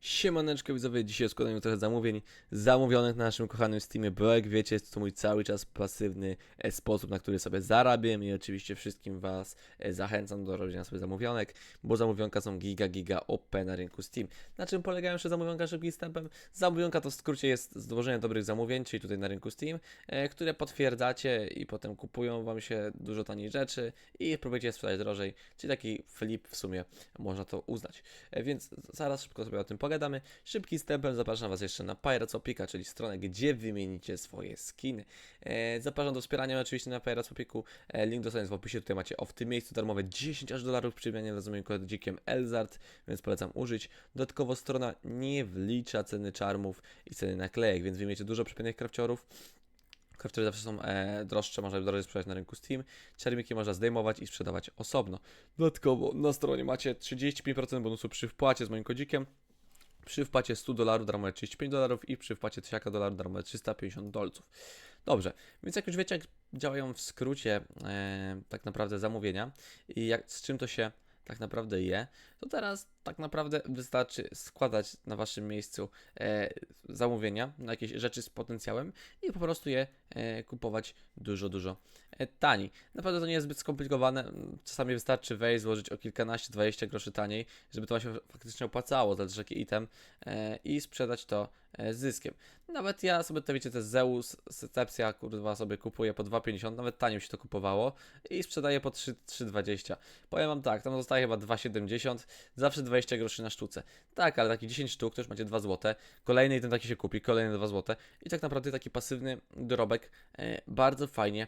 Siemaneczko widzowie, dzisiaj składamy trochę zamówień zamówionych na naszym kochanym Steamie, bo jak wiecie jest to mój cały czas pasywny e, sposób, na który sobie zarabiam i oczywiście wszystkim was e, zachęcam do robienia sobie zamówionek, bo zamówionka są giga giga OP na rynku Steam. Na czym polegają jeszcze zamówionka szybkim wstępem? Zamówionka to w skrócie jest złożenie dobrych zamówień, czyli tutaj na rynku Steam, e, które potwierdzacie i potem kupują wam się dużo taniej rzeczy i próbujecie je sprzedać drożej, czyli taki flip w sumie można to uznać. Więc zaraz szybko sobie o tym pogadamy. Szybki stempel zapraszam Was jeszcze na Pirates Opika, czyli stronę, gdzie wymienicie swoje skiny. E, zapraszam do wspierania oczywiście na Pirates Opiku. E, link dostaniesz w opisie. Tutaj macie o w tym miejscu darmowe 10 aż dolarów przy wymianie z moim kodzikiem Elzart, więc polecam użyć. Dodatkowo strona nie wlicza ceny czarmów i ceny naklejek, więc wymienicie dużo przypiętych krafciorów. Kraftory zawsze są e, droższe, można drożej sprzedać na rynku Steam. Czermiki można zdejmować i sprzedawać osobno. Dodatkowo na stronie macie 35% bonusu przy wpłacie z moim kodzikiem. Przy wpłacie 100 dolarów darmowe 35 dolarów i przy wpłacie 1000 dolarów darmowe 350 dolców. Dobrze, więc jak już wiecie, jak działają w skrócie e, tak naprawdę zamówienia i jak, z czym to się tak naprawdę je, to teraz tak naprawdę wystarczy składać na waszym miejscu e, zamówienia na jakieś rzeczy z potencjałem i po prostu je e, kupować dużo, dużo e, taniej. Naprawdę to nie jest zbyt skomplikowane. Czasami wystarczy wejść, złożyć o kilkanaście, 20 groszy taniej, żeby to się faktycznie opłacało, zależy jaki item e, i sprzedać to e, z zyskiem. Nawet ja sobie te wiecie, te Zeus, Scepcja, kurwa sobie kupuję po 2,50, nawet taniej się to kupowało i sprzedaję po 3 3,20. Powiem wam tak, tam zostaje chyba 2,70, zawsze 20 groszy na sztuce. Tak, ale taki 10 sztuk to już macie 2 zł, kolejny item taki się kupi, kolejne 2 zł i tak naprawdę taki pasywny dorobek e, bardzo fajnie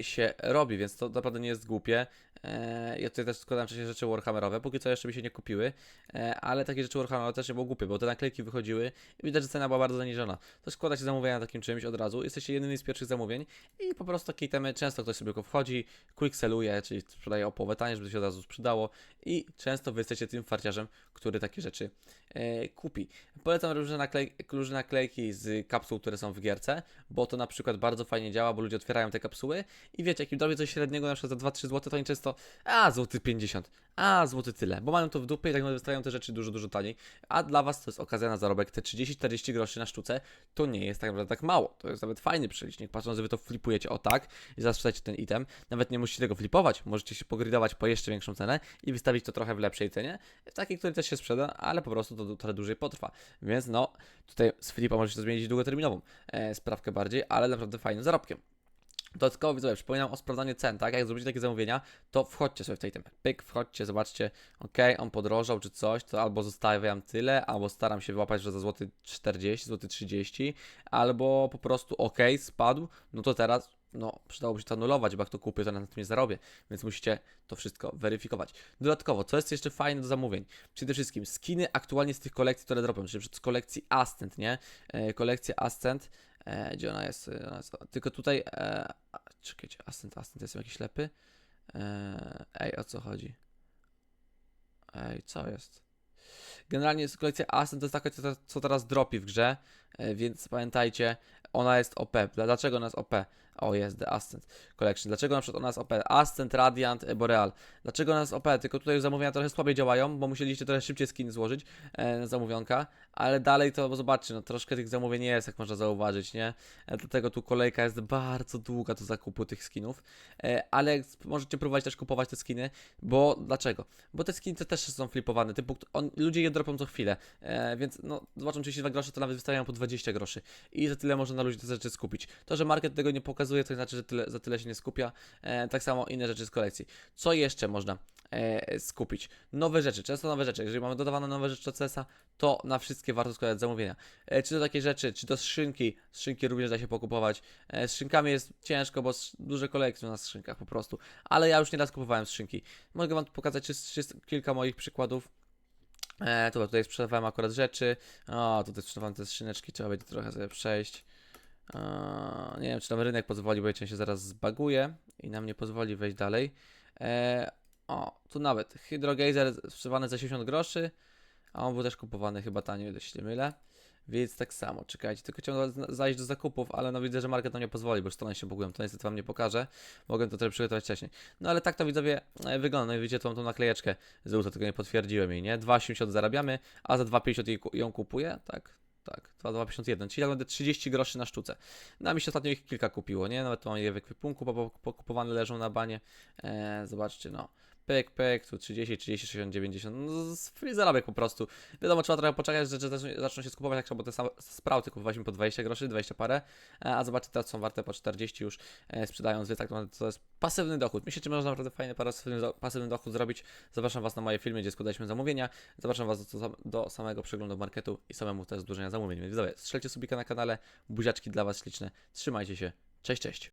się robi, więc to naprawdę nie jest głupie. E, ja tutaj też składam wcześniej rzeczy Warhammerowe, póki co jeszcze mi się nie kupiły, e, ale takie rzeczy Warhammerowe też nie było głupie, bo te naklejki wychodziły i widać, że cena była bardzo zaniżona. To składacie zamówienia na takim czymś od razu, jesteście jednymi z pierwszych zamówień i po prostu takie itemy często ktoś sobie wchodzi, quick selluje, czyli sprzedaje o połowę taniej, żeby się od razu sprzedało i często wy jesteście tym farciarzem, który takie rzeczy e, kupi. Polecam różne, naklej, różne naklejki z kapsuł, które są w gierce, bo to na przykład bardzo fajnie działa, bo ludzie otwierają te kapsuły i wiecie, jak im dowie coś średniego, na przykład za 2-3 zł, to oni często, a złoty 50, a złoty tyle, bo mają to w dupie i tak naprawdę wystawiają te rzeczy dużo, dużo taniej, a dla was to jest okazja na zarobek, te 30-40 groszy na sztuce, to nie jest tak naprawdę tak mało, to jest nawet fajny przelicznik, patrząc, że wy to flipujecie o tak i zaraz ten item, nawet nie musicie tego flipować, możecie się pogrydować po jeszcze większą cenę i wystawić to trochę w lepszej cenie, w takiej, której też się sprzeda, ale po prostu to trochę dłużej potrwa, więc no, tutaj z flipa możecie to zmienić długoterminową e, sprawkę bardziej, ale naprawdę fajnym zarobkiem. Dodatkowo widzowie, przypominam o sprawdzaniu cen, tak? Jak zrobicie takie zamówienia, to wchodźcie sobie w tej temy. Pyk, wchodźcie, zobaczcie, ok, on podrożał czy coś, to albo zostawiam tyle, albo staram się wyłapać, że za złoty 40, złoty 30, albo po prostu ok, spadł, no to teraz no, przydałoby się to anulować, bo jak to kupię, to na tym nie zarobię, więc musicie to wszystko weryfikować. Dodatkowo, co jest jeszcze fajne do zamówień? Przede wszystkim skiny aktualnie z tych kolekcji, które dropią, czyli z kolekcji Ascent, nie? E, kolekcja Ascent, e, gdzie ona jest? Ona jest tylko tutaj, e, czekajcie, Ascent, Ascent, jestem jakiś ślepy? E, ej, o co chodzi? Ej, co jest? Generalnie jest kolekcja Ascent, to jest taka, co, te- co teraz dropi w grze, e, więc pamiętajcie, ona jest OP. Dla- Dlaczego ona jest OP? O, jest The Ascent Collection. Dlaczego na przykład ona jest OP? Ascent, Radiant, e, Boreal. Dlaczego ona jest OP? Tylko tutaj zamówienia trochę słabiej działają, bo musieliście trochę szybciej skiny złożyć e, na zamówionka, ale dalej to, zobaczcie, no troszkę tych zamówień nie jest, jak można zauważyć, nie? E, dlatego tu kolejka jest bardzo długa do zakupu tych skinów, e, ale możecie próbować też kupować te skiny, bo dlaczego? Bo te skiny te też są flipowane, typu on, ludzie je dropią co chwilę, e, więc no zobaczą 32 groszy, to nawet wystawiają po 20 groszy i za tyle można na ludzi te rzeczy skupić. To, że market tego nie pokazuje, to znaczy, że tyle, za tyle się nie skupia, e, tak samo inne rzeczy z kolekcji. Co jeszcze można e, skupić? Nowe rzeczy, często nowe rzeczy, jeżeli mamy dodawane nowe rzeczy do CS-a, to na wszystkie warto składać zamówienia. E, czy to takie rzeczy, czy to skrzynki, skrzynki również da się pokupować. E, z skrzynkami jest ciężko, bo duże kolekcje na skrzynkach po prostu, ale ja już nieraz kupowałem skrzynki. Mogę Wam pokazać czy, czy, kilka moich przykładów. E, tu, tutaj sprzedawałem akurat rzeczy. O, tutaj sprzedawałem te skrzyneczki, trzeba będzie trochę sobie przejść. Nie wiem, czy tam rynek pozwoli, bo ja się zaraz zbaguje i nam nie pozwoli wejść dalej. E, o, tu nawet Hydrogazer sprzedawany za 60 groszy, a on był też kupowany chyba tanio, jeśli się nie mylę. Więc tak samo, czekajcie, tylko chciałem zajść do zakupów, ale no widzę, że market nam nie pozwoli, bo już strony się bugują, to niestety wam nie pokażę. Mogłem to trochę przygotować wcześniej. No ale tak to widzowie e, wygląda, no i widzicie tą, tą naklejeczkę z USA, tylko nie potwierdziłem jej, nie? 2,80 zarabiamy, a za 2,50 jej ku- ją kupuję, tak? Tak, 2,51, czyli tak naprawdę 30 groszy na sztuce. No a mi się ostatnio ich kilka kupiło, nie? Nawet mam je w ekwipunku po- pokupowane leżą na banie. E, zobaczcie, no. Pyk, pyk, tu 30, 30, 60, 90. No, z- free zarobek po prostu. Wiadomo, trzeba trochę poczekać, że, że zaczną- się skupować, jak bo te same sprawty kupowaliśmy po 20 groszy, 20 parę, e, a zobaczcie, teraz są warte po 40 już e, sprzedając, więc tak naprawdę to jest pasywny dochód. Myślę, że można naprawdę fajny pasywny, pasywny dochód zrobić. Zapraszam Was na moje filmy, gdzie składaliśmy zamówienia. Zapraszam Was do, do samego przeglądu marketu i samemu też złożenia zamówień. Więc widzowie, strzelcie subika na kanale, buziaczki dla Was śliczne. Trzymajcie się. Cześć, cześć.